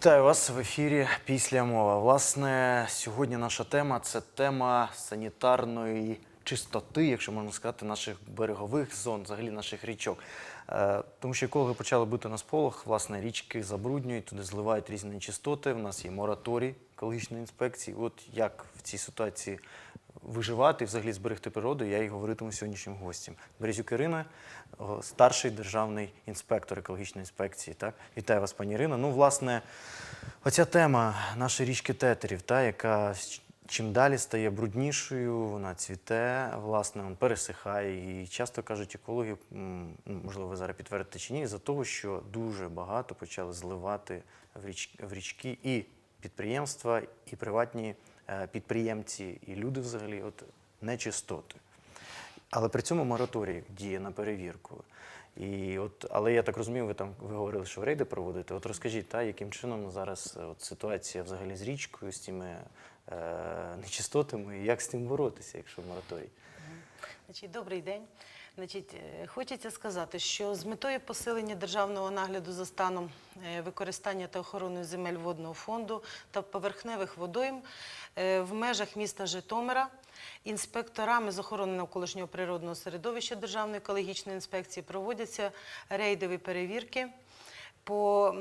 Вітаю вас в ефірі після мова. Власне, сьогодні наша тема це тема санітарної чистоти, якщо можна сказати, наших берегових зон, взагалі наших річок. Е, Тому що екологи почали бити на сполох, власне, річки забруднюють, туди зливають різні нечистоти. У нас є мораторій екологічної інспекції. От як в цій ситуації виживати і взагалі зберегти природу, я і говоритиму сьогоднішнім гостям. Березюк Ірина, старший державний інспектор екологічної інспекції. Так? Вітаю вас, пані Ірина. Ну, власне, оця тема нашої річки Тетерів, та, яка чим далі стає бруднішою, вона цвіте, власне, он пересихає. І часто кажуть екологи, ну, можливо, ви зараз підтвердите чи ні, за того, що дуже багато почали зливати в, річ, в річки і підприємства, і приватні підприємці, і люди взагалі от нечистоти. Але при цьому мораторій діє на перевірку. І от, але я так розумію, ви там ви говорили, що рейди проводите. От розкажіть, та, яким чином зараз е, от, ситуація взагалі з річкою, з цими е, нечистотами, і як з цим боротися, якщо мораторій? Значить, добрий день. Значить, е, хочеться сказати, що з метою посилення державного нагляду за станом е, використання та охорони земель водного фонду та поверхневих водойм е, в межах міста Житомира інспекторами з охорони навколишнього природного середовища Державної екологічної інспекції проводяться рейдові перевірки по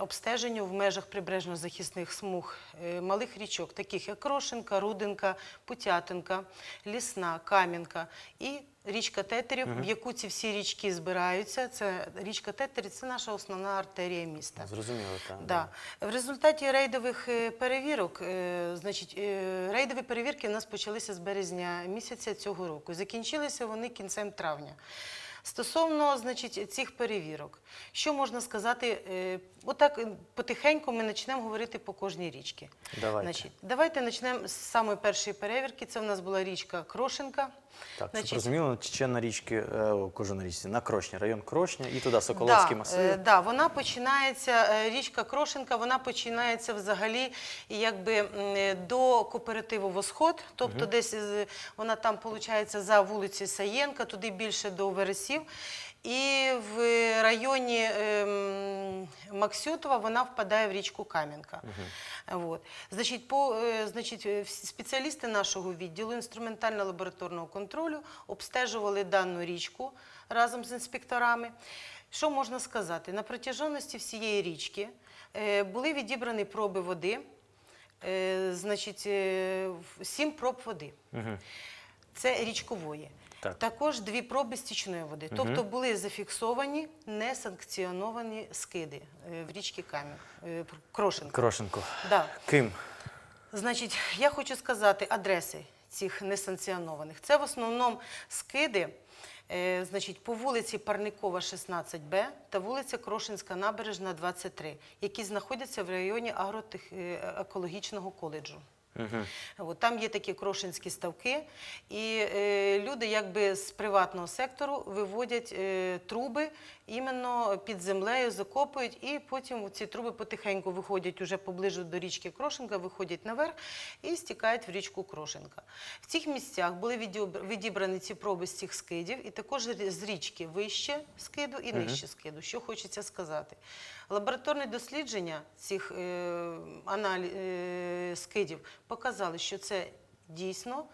обстеженню в межах прибережно-захисних смуг малих річок, таких як Крошенка, Руденка, Путятинка, Лісна, Кам'янка і річка Тетерів, в яку ці всі річки збираються. Це річка Тетерів це наша основна артерія міста. Зрозуміло, так. Да. В результаті рейдових е, перевірок, е, значить, е, рейдові перевірки у нас почалися з березня місяця цього року. Закінчилися вони кінцем травня. Стосовно значить, цих перевірок, що можна сказати, отак потихеньку ми почнемо говорити по кожній річці. Давайте. Значить, давайте почнемо з самої першої перевірки. Це в нас була річка Крошенка. Так, це Значить, зрозуміло, тече на річки, е, на річці, на Крошня, район Крошня і туди Соколовський да, масив. е, да, вона починається, е, річка Крошенка, вона починається взагалі якби е, до кооперативу Восход, тобто десь вона там виходить за вулиці Саєнка, туди більше до Вересів. І в районі Максютова вона впадає в річку Кам'янка. Вот. Значить, по, е, значить, всі спеціалісти нашого відділу інструментально-лабораторного контролю обстежували дану річку разом з інспекторами. Що можна сказати? На протяженності всієї річки е, були відібрані проби води, значить, сім проб води. Мгм. Це річкової. Так. Також дві проби стічної води. Тобто були зафіксовані несанкціоновані скиди е, в річці Кам'ян, е, Крошенка. Крошенко. Да. Ким? Значить, я хочу сказати адреси цих несанкціонованих. Це в основному скиди е, значить, по вулиці Парникова, 16Б та вулиця Крошинська набережна, 23, які знаходяться в районі агроекологічного коледжу. Угу. От, там є такі крошинські ставки, і е, люди якби з приватного сектору виводять е, труби іменно під землею, закопують, і потім ці труби потихеньку виходять уже поближу до річки Крошенка, виходять наверх і стікають в річку Крошенка. В цих місцях були відібрані ці проби з цих скидів, і також з річки вище скиду і нижче скиду. Що хочеться сказати? Лабораторне дослідження цих е, аналі... е, скидів показали, що це дійсно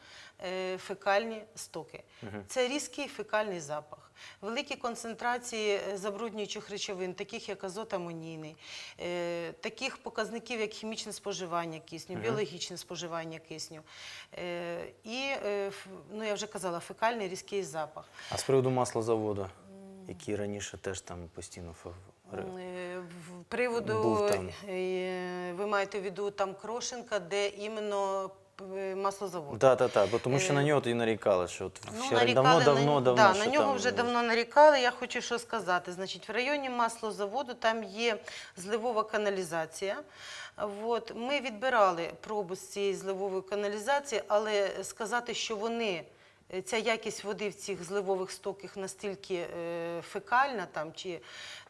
е, фекальні стоки. Це різкий фекальний запах. Великі концентрації е, забруднюючих речовин, таких як азот амонійний, е, таких показників, як хімічне споживання кисню, біологічне споживання кисню. І, ну, я вже казала, фекальний різкий запах. А з приводу маслозаводу, який раніше теж там постійно приводу Був там. ви маєте в виду там Крошенка, де іменно е, маслозавод. Так, так, так, бо тому що на нього тоді нарікали, що от Ну, ще нарікали давно, на, давно, давно. да, що на нього там, вже давно нарікали. Я хочу що сказати. Значить, в районі маслозаводу там є зливова каналізація. От, ми відбирали пробу з цієї зливової каналізації, але сказати, що вони. Е, Ця якість води в цих зливових стоках настільки е, фекальна, там чи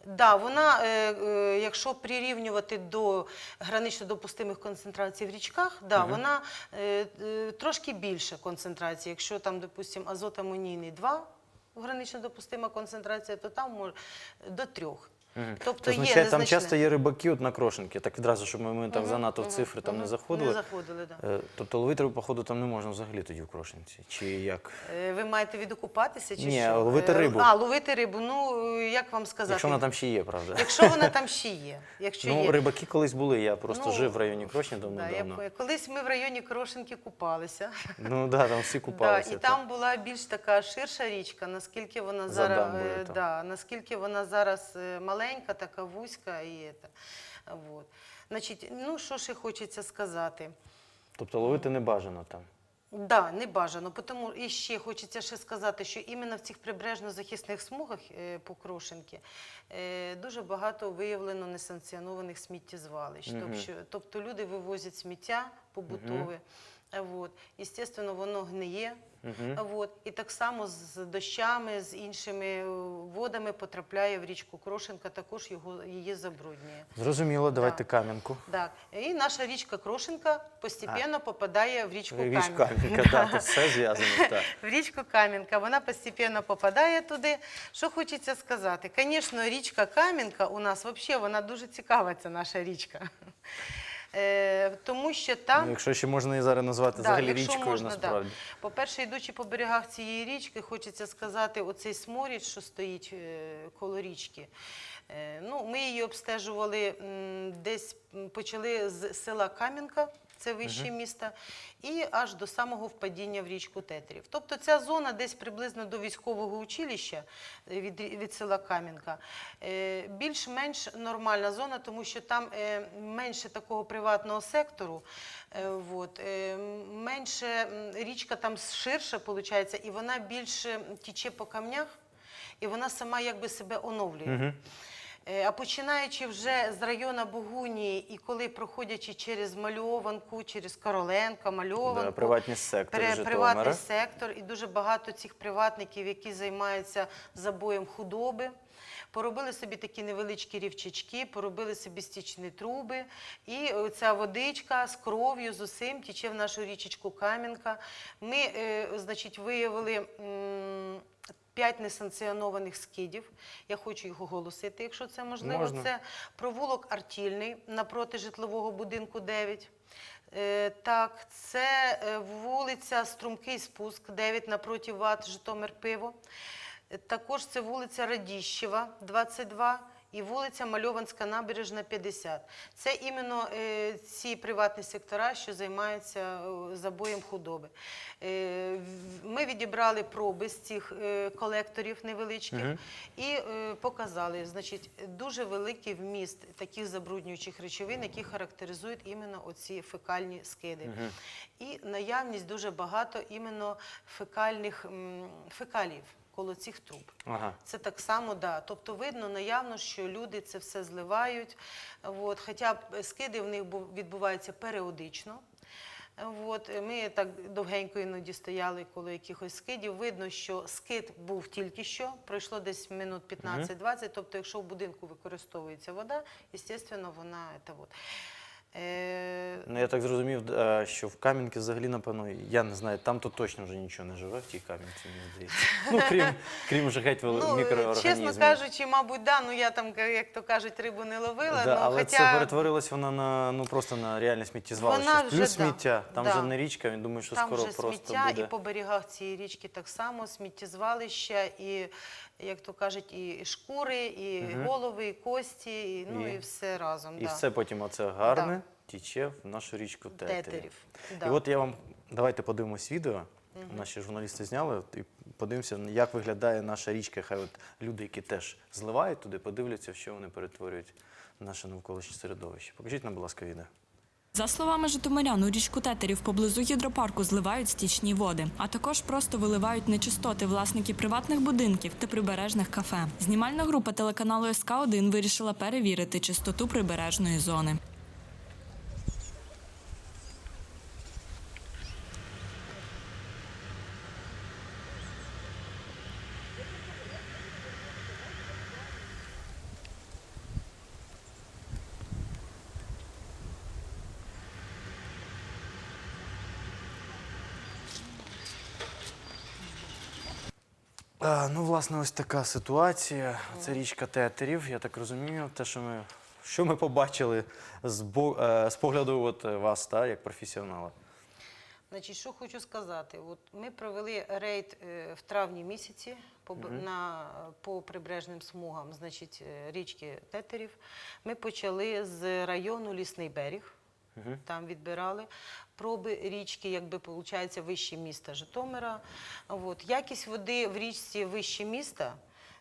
да, вона, е, якщо прирівнювати до гранично допустимих концентрацій в річках, да, вона е, е, трошки більша концентрація. Якщо там, допустимо, азот амонійний 2 гранично допустима концентрація, то там може до 3. Тобто Це є означає, там незначне. часто є рибаки от на крошенки. Так відразу, щоб ми, ми так занадто в цифри там не заходили. Не заходили, так. Е, Тобто ловити рибу, походу, там не можна взагалі тоді в крошенці. Чи як? Е, Ви маєте від окупатися чи Ні, що? ловити Е, рибу. А, ловити рибу. Ну, е, як вам сказати? Якщо вона там ще є, правда? Якщо вона там ще є. Якщо Ну, є. рибаки колись були, я просто Ну, жив в районі Крошні давно Да, я давно. пам'ятаю. колись ми в районі Крошенки купалися. Ну да, там всі купалися. Да, і там була більш така ширша річка, наскільки вона За зараз, дамбою, е, так. да, наскільки вона зараз е, маленька, така вузька і це. Вот. Значить, ну що ще хочеться сказати. Тобто ловити не бажано там. Да, не бажано. Тому і ще хочеться ще сказати, що іменно в цих прибережно-захисних смугах е, по Крошенки е, дуже багато виявлено несанкціонованих сміттєзвалищ. Мгм. Тобто, тобто люди вивозять сміття побутове. А Вот. Естественно, воно гниє. А Вот. І так само з дощами, з іншими е, водами потрапляє в річку Крошенка, також його, її забруднює. Зрозуміло, давайте кам'янку. Так. І наша річка Крошенка постепенно попадає в річку Річ Кам'янка. кам'янка, тут все зв'язано. В річку Кам'янка. Вона постепенно попадає туди. Що хочеться сказати? Звісно, річка Кам'янка у нас взагалі вона дуже цікава, ця наша річка. Е, тому що там. Ну, якщо ще можна її зараз назвати Да, взагалі якщо річкою, можна, да. насправді. По-перше, йдучи по берегах цієї річки, хочеться сказати, оцей сморід, що стоїть е, коло річки. Е, Ну, ми її обстежували м, десь м, почали з села Кам'янка, це вище місто, і аж до самого впадіння в річку Тетерів. Тобто ця зона десь приблизно до військового училища е, від, від села Кам'янка. е, Більш-менш нормальна зона, тому що там е, менше такого приватного сектору. Е, Менше річка там ширша, виходить, і вона більше тіче по камнях, і вона сама якби себе оновлює. Мгм. Е, А починаючи вже з району Богунії, і коли проходячи через Мальованку, через Короленка, Мальованку, Да, приватні сектори При- приватний сектор, і дуже багато цих приватників, які займаються забоєм худоби. Поробили собі такі невеличкі рівчачки, поробили собі стічні труби, і ця водичка з кров'ю, з усім тіче в нашу річечку Кам'янка. Ми, е, значить, виявили м, п'ять несанкціонованих скидів. Я хочу їх оголосити, якщо це можливо. Можна. Це провулок Артільний напроти житлового будинку 9. Е, Так, це е, вулиця Струмкий спуск, 9 напроти ВАТ Житомир Пиво. Е, Також це вулиця Радіщева, 22 і вулиця Мальованська набережна 50. Це іменно е, ці приватні сектора, що займаються е, забоєм худоби. Е, ми відібрали проби з цих колекторів невеличких Мгм. і показали, значить, дуже великий вміст таких забруднюючих речовин, які характеризують іменно оці фекальні скиди. Мгм. І наявність дуже багато іменно фекальних фекалів коло цих труб. Ага. Це так само, да. Тобто видно наявно, що люди це все зливають. От, хоча скиди в них відбуваються періодично. От, ми так довгенько іноді стояли коло якихось скидів. Видно, що скид був тільки що, пройшло десь минут 15-20. Тобто, якщо в будинку використовується вода, звісно, вона це от. Е, Ну, я так зрозумів, е, що в Кам'янці взагалі, напевно, я не знаю, там то точно вже нічого не живе в тій Кам'янці, мені здається. Ну, крім, крім вже геть Ну, мікроорганізмів. чесно кажучи, мабуть, да, ну я там, як то кажуть, рибу не ловила. Да, ну, але хоча... це перетворилось вона на ну просто на реальне сміттєзвалище. Вона Плюс вже, да, сміття, там да. вже не річка, він думає, що Там скоро вже просто сміття, буде. і по берегах цієї річки так само сміттєзвалища, і, як то кажуть, і шкури, і Мгм. голови, і кості, і, ну, І- і все разом. І да. все потім оце гарне тіче в нашу річку Тетерів. Тетерів. І от я вам давайте подивимось відео. Наші журналісти зняли і подивимося, як виглядає наша річка. Хай от люди, які теж зливають туди, подивляться, в що вони перетворюють наше навколишнє середовище. Покажіть нам, будь ласка, відео. За словами житомирян, у річку Тетерів поблизу гідропарку зливають стічні води, а також просто виливають нечистоти власники приватних будинків та прибережних кафе. Знімальна група телеканалу СК 1 вирішила перевірити чистоту прибережної зони. Ну, власне, ось така ситуація. Це річка тетерів. Я так розумію, те, що ми, що ми побачили з, бо, е, з погляду от, е, вас, та, як професіонала. Значить, що хочу сказати, от ми провели рейд е, в травні місяці по, б- на, по прибережним смугам, значить, е, річки Тетерів. Ми почали з району Лісний берег. Там відбирали проби річки, якби виходить, вище міста Житомира. От. Якість води в річці вище міста.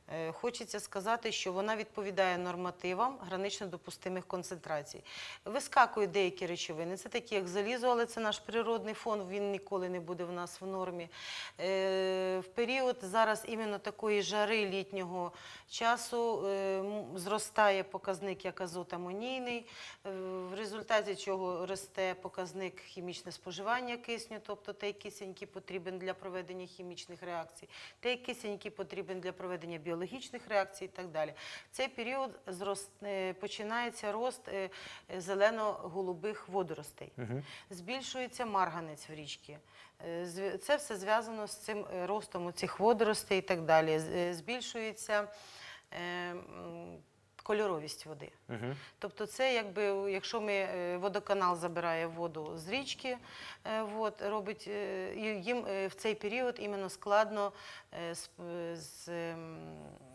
Е, Хочеться сказати, що вона відповідає нормативам гранично допустимих концентрацій. Вискакують деякі речовини, це такі, як залізо, але це наш природний фон, він ніколи не буде в нас в нормі. Е, В період зараз іменно такої жари літнього часу е, зростає показник як азот-амонійний, в результаті чого росте показник хімічне споживання кисню, тобто той кисень, який потрібен для проведення хімічних реакцій, той кисень, який потрібен для проведення біологічних реакцій і так далі. В цей період зрос- е, починається рост е, е, зелено-голубих водоростей. Збільшується марганець в річці. Це все зв'язано з цим ростом цих водоростей і так далі. Збільшується кольоровість води. Угу. Тобто, це якби, якщо ми е, водоканал забирає воду з річки, е, от, робить, е, їм е, в цей період іменно складно е, з, з ем, е,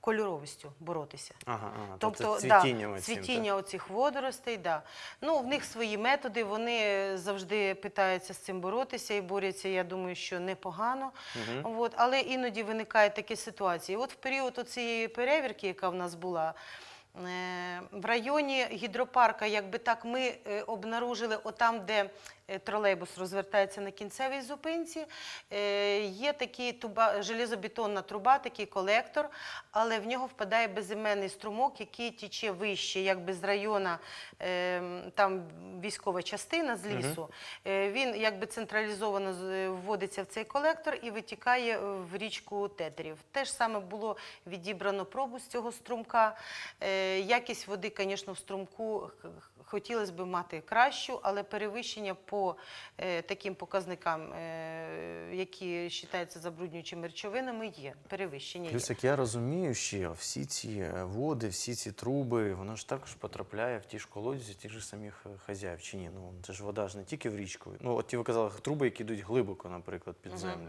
кольоровістю боротися. Ага, ага. Тобто, це да, цвітінням оцім, цвітіння оцих водоростей, да. Ну, в них свої методи, вони завжди питаються з цим боротися і борються, я думаю, що непогано. От, але іноді виникають такі ситуації. От в період цієї перевірки, яка в нас була, е, в районі гідропарка, якби так, ми е, обнаружили отам, де тролейбус розвертається на кінцевій зупинці, е, є такий туба, железобетонна труба, такий колектор, але в нього впадає безіменний струмок, який тіче вище, якби з району, е, там військова частина з лісу. Е, Він якби централізовано е, вводиться в цей колектор і витікає е, в річку Тетерів. Те ж саме було відібрано пробу з цього струмка. Е, Якість води, звісно, в струмку хотілося б мати кращу, але перевищення по е, таким показникам, е, які вважаються забруднюючими речовинами, є. Перевищення Плюс, є. як я розумію, ще всі ці е, води, всі ці труби, воно ж також потрапляє в ті ж колодязі тих же самих хазяїв. Чи ні? Ну це ж вода ж не тільки в річку. Ну, от ті ви казали, труби, які йдуть глибоко, наприклад, під землю.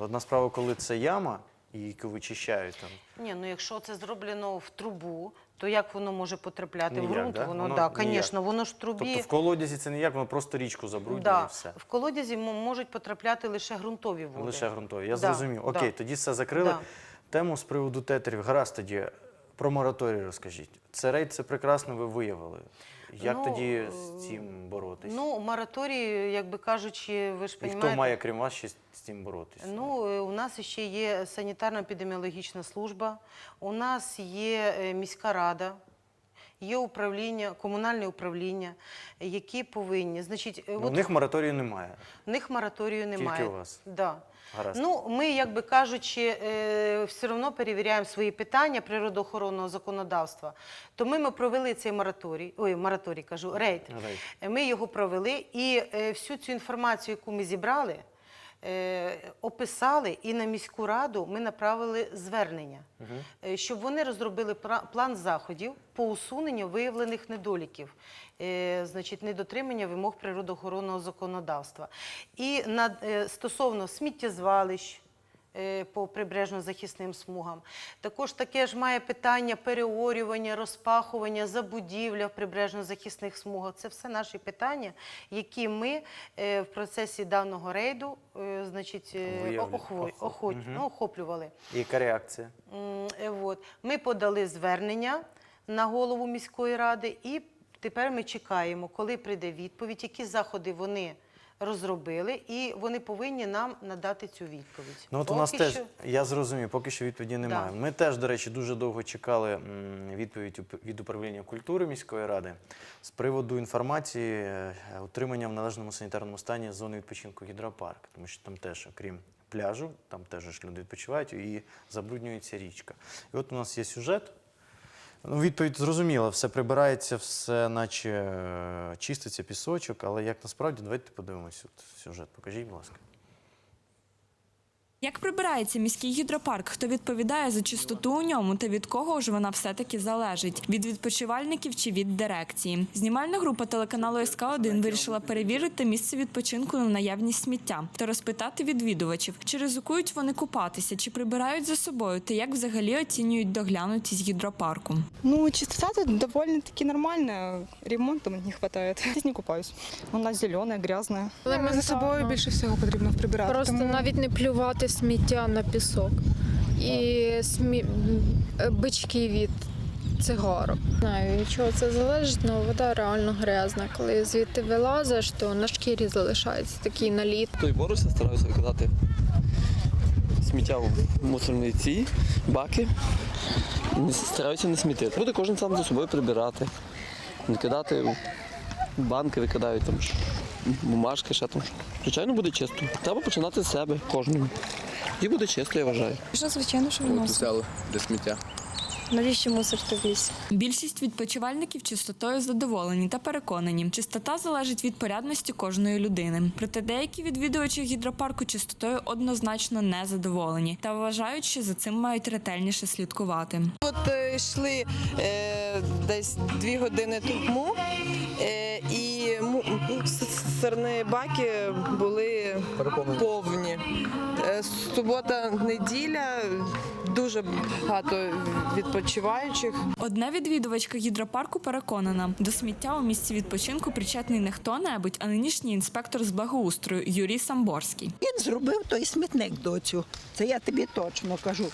Одна справа, коли це яма, і яку вичищають там. Ні, ну якщо це зроблено в трубу, то як воно може потрапляти Ніяк, в ґрунт? да? Воно, Воно да, ніяк. звісно, воно ж в трубі. Тобто в колодязі це ніяк, воно просто річку забруднює да, і все. в колодязі м- можуть потрапляти лише ґрунтові води. Лише ґрунтові. Я Да, зрозумів. да. Окей, тоді все закрили. Да. Тему з приводу тетерів. Гаразд тоді. Про мораторій розкажіть. Це рейд, це прекрасно ви виявили. Як Ну, тоді з цим боротись? Ну, мораторій, як би кажучи, ви ж І хто має, крім вас, ще з цим боротись? Ну, е, у нас ще є санітарно-епідеміологічна служба, у нас є е, міська рада, є управління, комунальне управління, які повинні. Значить, е, Ну, от в них мораторію немає. в них мораторію немає. у вас? Да. Гаразд. Ну, ми, як би кажучи, е, все одно перевіряємо свої питання природоохоронного законодавства. Тому ми провели цей мораторій, ой, мораторій кажу, рейд. Рейд. Ми його провели і е, всю цю інформацію, яку ми зібрали, описали, і на міську раду ми направили звернення, е, щоб вони розробили план заходів по усуненню виявлених недоліків, е, значить, недотримання вимог природоохоронного законодавства. І на, е, стосовно сміттєзвалищ, е, по прибережно-захисним смугам. Також таке ж має питання переорювання, розпахування, забудівля в прибережно-захисних смугах. Це все наші питання, які ми е, в процесі даного рейду е, значить, е, Виявлю- охво- охо- охо- ну, охоплювали. Яка реакція? Е, От. Ми подали звернення на голову міської ради, і тепер ми чекаємо, коли прийде відповідь, які заходи вони розробили, і вони повинні нам надати цю відповідь. Ну от у нас Поки теж, я зрозумів, поки що відповіді немає. Ми теж, до речі, дуже довго чекали відповідь від управління культури міської ради з приводу інформації е, утримання в належному санітарному стані зони відпочинку гідропарк, тому що там теж, окрім пляжу, там теж ж люди відпочивають і забруднюється річка. І от у нас є сюжет. Ну, відповідь зрозуміла, все прибирається, все наче е, чиститься пісочок, але як насправді, давайте подивимось от сюжет. Покажіть, будь ласка. Як прибирається міський гідропарк? Хто відповідає за чистоту у ньому та від кого ж вона все-таки залежить? Від відпочивальників чи від дирекції? Знімальна група телеканалу СК 1 вирішила перевірити місце відпочинку на наявність сміття та розпитати відвідувачів, чи ризикують вони купатися, чи прибирають за собою, та як взагалі оцінюють доглянутість гідропарку. Ну, чистота тут довольно-таки нормальная. Ремонта не хватает. Здесь не купаюсь. Вона зелена, грязна. Але ми за собою більше всього потрібно прибирати. Просто тому- навіть не плювати сміття на пісок і смі... бички від цигарок. Не знаю, від чого це залежить, але вода реально грязна. Коли звідти вилазиш, то на шкірі залишається такий наліт. То й боруся, стараюся викидати сміття в мусорні ці баки. Стараюся не смітити. Буде кожен сам за собою прибирати. Не кидати банки, викидають там бумажки, ще там. Звичайно, буде чисто. Треба починати з себе кожному. І буде чисто, я вважаю. Що, звичайно, що виносить. взяли для сміття. Навіщо мусорити в лісі? Більшість відпочивальників чистотою задоволені та переконані, чистота залежить від порядності кожної людини. Проте деякі відвідувачі гідропарку чистотою однозначно не задоволені та вважають, що за цим мають ретельніше слідкувати. От е, йшли е, десь дві години тому, е, сирні баки були повні. Е, субота, неділя, дуже багато відпочиваючих. Одна відвідувачка гідропарку переконана, до сміття у місці відпочинку причетний не хто-небудь, а нинішній інспектор з благоустрою Юрій Самборський. Він зробив той смітник доцю. Це я тобі точно кажу.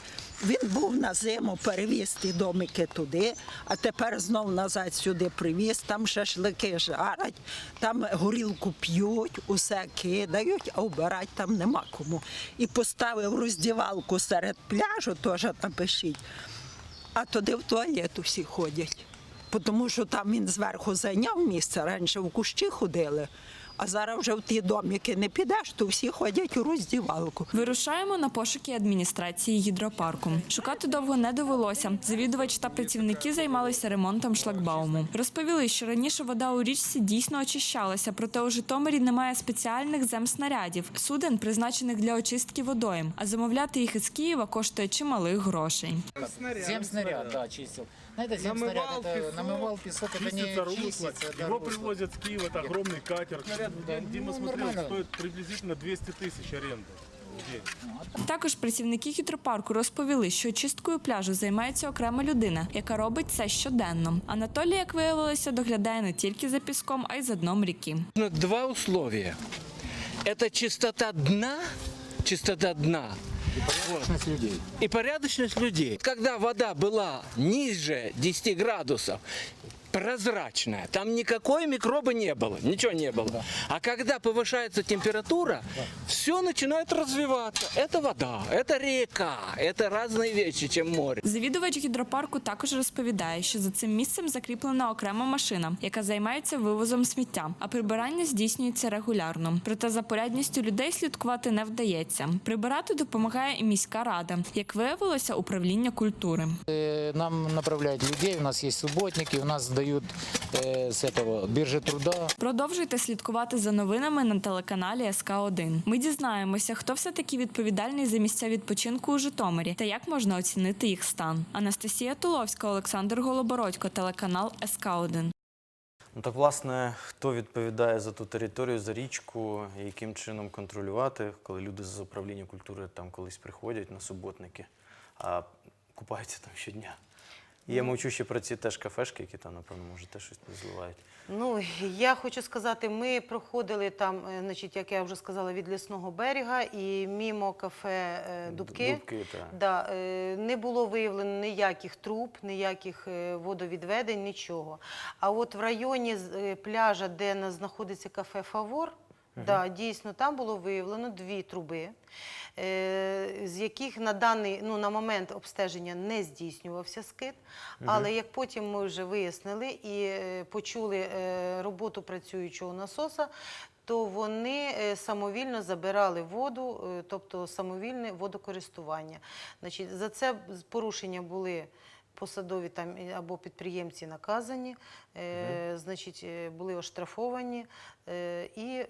Він був на зиму, перевіз ті домики туди, а тепер знов назад сюди привіз. Там шашлики жарять, там горілку п'ють, усе кидають, а вбирати там нема кому. І поставив роздівалку серед пляжу, теж напишіть. А туди в туалет усі ходять. Тому що там він зверху зайняв місце, раніше в кущі ходили, а зараз вже в ті домики не підеш, то всі ходять у роздівалку. Вирушаємо на пошуки адміністрації гідропарку. Шукати довго не довелося. Завідувач та працівники займалися ремонтом шлагбауму. Розповіли, що раніше вода у річці дійсно очищалася, проте у Житомирі немає спеціальних земснарядів, суден, призначених для очистки водойм. А замовляти їх із Києва коштує чималих грошей. Земснаряд, да, чистил. На это земснаряд, это намывал песок, это не чистится русло, чистится, это его русло. привозят с Киева, это огромный катер. Дима ну, смотрел, нормально. стоит приблизительно 200 тысяч аренда в день. Також працівники гідропарку розповіли, що чисткою пляжу займається окрема людина, яка робить це щоденно. Анатолій, як виявилося, доглядає не тільки за піском, а й за дном ріки. Ну, Два условия. Это чистота дна, чистота дна. Вот. людей. И порядочность людей. Когда вода была ниже 10 градусов, прозрачная, там никакой микроба не было, ничего не было. А когда повышается температура, все начинает развиваться. Это вода, это река, это разные вещи, чем море. Завідувач гідропарку також розповідає, що за цим місцем закріплена окрема машина, яка займається вивозом сміття, а прибирання здійснюється регулярно. Проте за порядністю людей слідкувати не вдається. Прибирати допомагає і міська рада, як виявилося, управління культури. Э, Нам направляют людей, у нас есть субботники, у нас дают э, с этого биржи труда. Продовжуйте слідкувати за новинами на телеканалі СК 1 Ми дізнаємося, хто все таки відповідальний за місця відпочинку у Житомирі та як можна оцінити їх стан. Анастасія Туловська, Олександр Голобородько, телеканал СК 1 Ну так, власне, хто відповідає за ту територію, за річку, яким чином контролювати, коли люди з управління культури там колись приходять на суботники, а купаються там щодня. І я мовчу ще про ці теж кафешки, які там, напевно, може, теж щось не зливають. Ну, я хочу сказати, ми проходили там, е, значить, як я вже сказала, від лісного берега і мімо кафе е, Дубки. Дубки, так. Да, е, не було виявлено ніяких труб, ніяких водовідведень, нічого. А от в районі пляжа, де на- знаходиться кафе Фавор, да, дійсно там було виявлено дві труби, е, з яких на даний ну, на момент обстеження не здійснювався скид. Але як потім ми вже вияснили і е, почули е, роботу працюючого насоса, то вони самовільно забирали воду, е, тобто самовільне водокористування. Значить, за це порушення були посадові там або підприємці наказані, е, значить, були оштрафовані е, і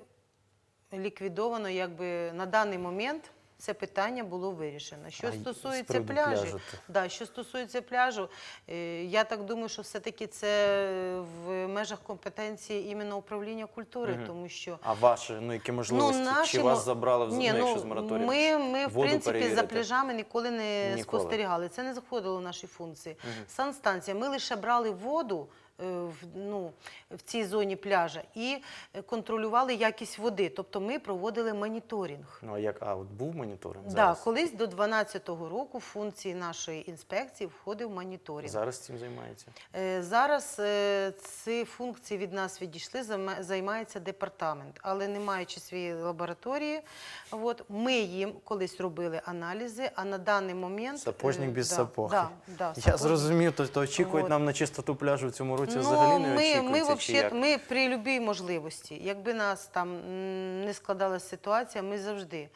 ліквідовано якби на даний момент. це питання було вирішено. Що А стосується пляжу, да, що стосується пляжу, е, я так думаю, що все-таки це в межах компетенції іменно управління культури, тому що А ваші, ну які можливості? Чи наші вас забрали в Ні, ну, якщо ну, з мораторієм? Ми, ми в воду принципі, за пляжами ніколи не Ніколи. спостерігали. Це не заходило в наші функції. Санстанція. Ми лише брали воду. Е, В, ну, в цій зоні пляжа і контролювали якість води. Тобто ми проводили моніторинг. Ну, а як, а от був моніторинг Да, колись до 2012 року в функції нашої інспекції входив моніторинг. Зараз цим займається? Е, Зараз е, ці функції від нас відійшли, займа- займається департамент, але не маючи своєї лабораторії, от, ми їм колись робили аналізи, а на даний момент... Сапожник без да, сапог. Да, да, Я сапожник. зрозумів, то, то очікують От. нам на чистоту пляжу в цьому році Ну, взагалі не ми, очікується, ми, чи як? ми при будь-якій можливості, якби нас там не складалася ситуація, ми завжди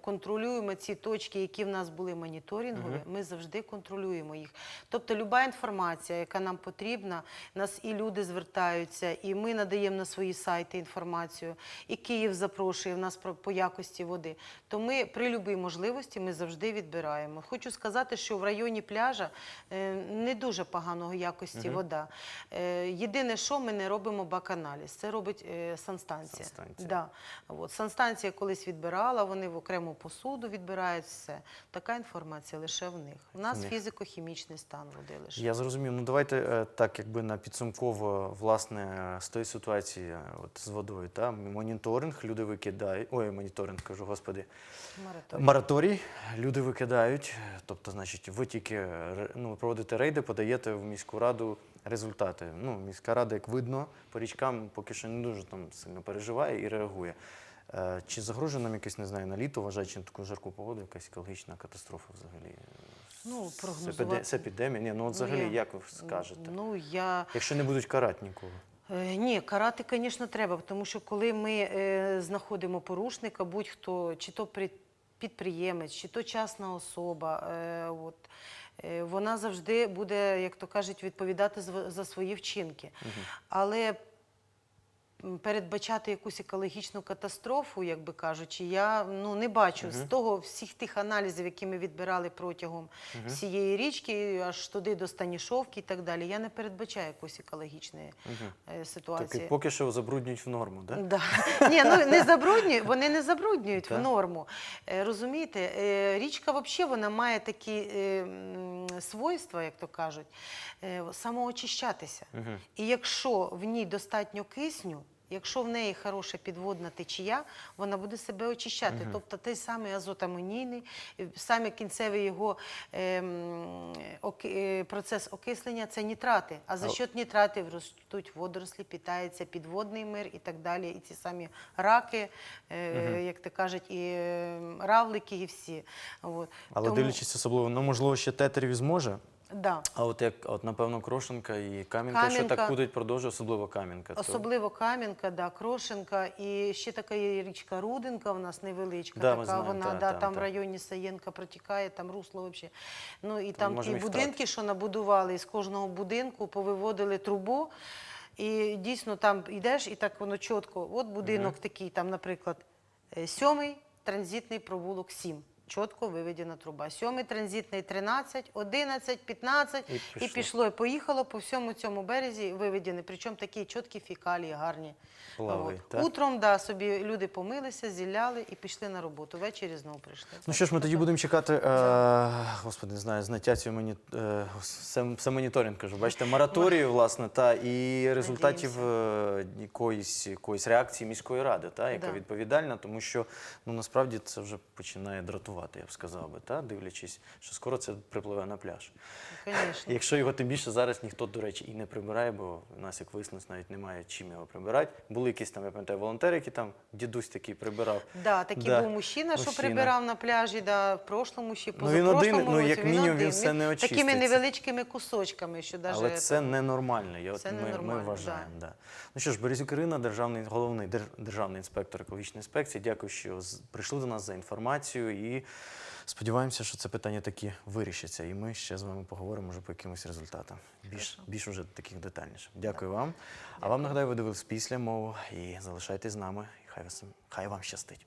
контролюємо ці точки, які в нас були моніторингові, ми завжди контролюємо їх. Тобто люба інформація, яка нам потрібна, нас і люди звертаються, і ми надаємо на свої сайти інформацію, і Київ запрошує в нас про, по якості води. То ми при будь-якій можливості ми завжди відбираємо. Хочу сказати, що в районі пляжа е, не дуже поганого якості вода. Е, Єдине, що ми не робимо баканаліз, це робить е, санстанція. Санстанція. Да. От. Санстанція колись відбирала, вони в окрему посуду відбирають все. Така інформація лише в них. У нас фізико-хімічний стан води лише. Я зрозумів. Ну давайте е, так, якби на підсумково власне з тої ситуації е, от, з водою. Та? Моніторинг, люди викидають. Ой, моніторинг кажу, господи. Мораторій. Мораторій, люди викидають. Тобто, значить, ви тільки е, ну, проводите рейди, подаєте в міську раду результати. Ну, міська рада, як видно, по річкам поки що не дуже там сильно переживає і реагує. Е, Чи загрожує нам якесь, не знаю, на літо, вважаючи на таку жарку погоду, якась екологічна катастрофа взагалі? Ну, прогнозувати. епіде- З епідемії? Ні, ну от взагалі, я- як ви скажете? Ну, я... Якщо не будуть карати нікого. Е, Ні, карати, звісно, треба, тому що коли ми е, знаходимо порушника, будь-хто, чи то підприємець, чи то частна особа, от, вона завжди буде, як то кажуть, відповідати за свої вчинки. Але м, передбачати якусь екологічну катастрофу, як би кажучи, я ну, не бачу з того всіх тих аналізів, які ми відбирали протягом всієї річки, аж туди до Станішовки і так далі. Я не передбачаю якоїсь екологічної е, ситуації. Так, поки що забруднюють в норму, да? Да. Ні, ну не забруднюють, вони не забруднюють в норму. Е, Розумієте, е, річка взагалі вона має такі свойства, як то кажуть, самоочищатися. І якщо в ній достатньо кисню, якщо в неї хороша підводна течія, вона буде себе очищати. Тобто той самий азот амонійний, е, саме кінцевий його е, е, процес окислення це нітрати. А за счет нітратів ростуть водорослі, питається підводний мир і так далі. І ці самі раки, е, як то кажуть, і е, равлики, і всі. От. Але Тому- дивлячись особливо, ну можливо, ще тетерів зможе. Да. А от як, от напевно, Крошенка і Кам'янка, якщо так Кам'янка. будуть продовжувати, особливо Кам'янка. то- Особливо Кам'янка, да, Крошенка. І ще така є річка Руденка у нас невеличка. Да, ми така знаємо, вона та, да, та, там та. в районі Саєнка протікає, там русло взагалі. Ну і там можемо ті їх будинки, що набудували, з кожного будинку повиводили трубу. І дійсно там йдеш, і так воно чітко. От будинок такий, там, наприклад, е, сьомий транзитний провулок 7. Чітко виведена труба. Сьомий транзитний 13, 11, 15 І і пішло. пішло, і поїхало по всьому цьому березі виведені. Причому такі чіткі фекалії, гарні. От. так? Утром да, собі люди помилися, зіляли і пішли на роботу. Ввечері знову прийшли. Ну що ж, ми тоді будемо чекати, е, господи, не знаю, зняття цього моні, е, все, все моніторинг, кажу. Бачите, мораторію, власне, та і результатів е, якоїсь, якоїсь реакції міської ради, та, яка Да. відповідальна, тому що ну насправді це вже починає дратувати, я б сказав би, та, дивлячись, що скоро це припливе на пляж. Звісно. Якщо його тим більше зараз ніхто, до речі, і не прибирає, бо в нас, як вияснилось, навіть немає чим його прибирати. Були якісь там, я пам'ятаю, волонтери, які там дідусь такий прибирав. Да, такий Да, був мужчина, що прибирав на пляжі, да, в прошлому ще Ну, він один, позапрошлому ну, році. як мінімум, він один. все не Такими невеличкими кусочками, що даже Але це ненормально. Я, от Це ми, ми вважаємо. Да. Ну що ж, Березюк Ірина, державний, головний дер- державний інспектор екологічної інспекції. Дякую, що прийшли до нас за інформацією і сподіваємося, що це питання таки вирішиться, і ми ще з вами поговоримо вже по якимось результатам. Більш більш уже таких детальніше. Дякую вам. Дякую. А вам нагадаю, ви дивились після мову і залишайтесь з нами. І хай вас хай вам щастить.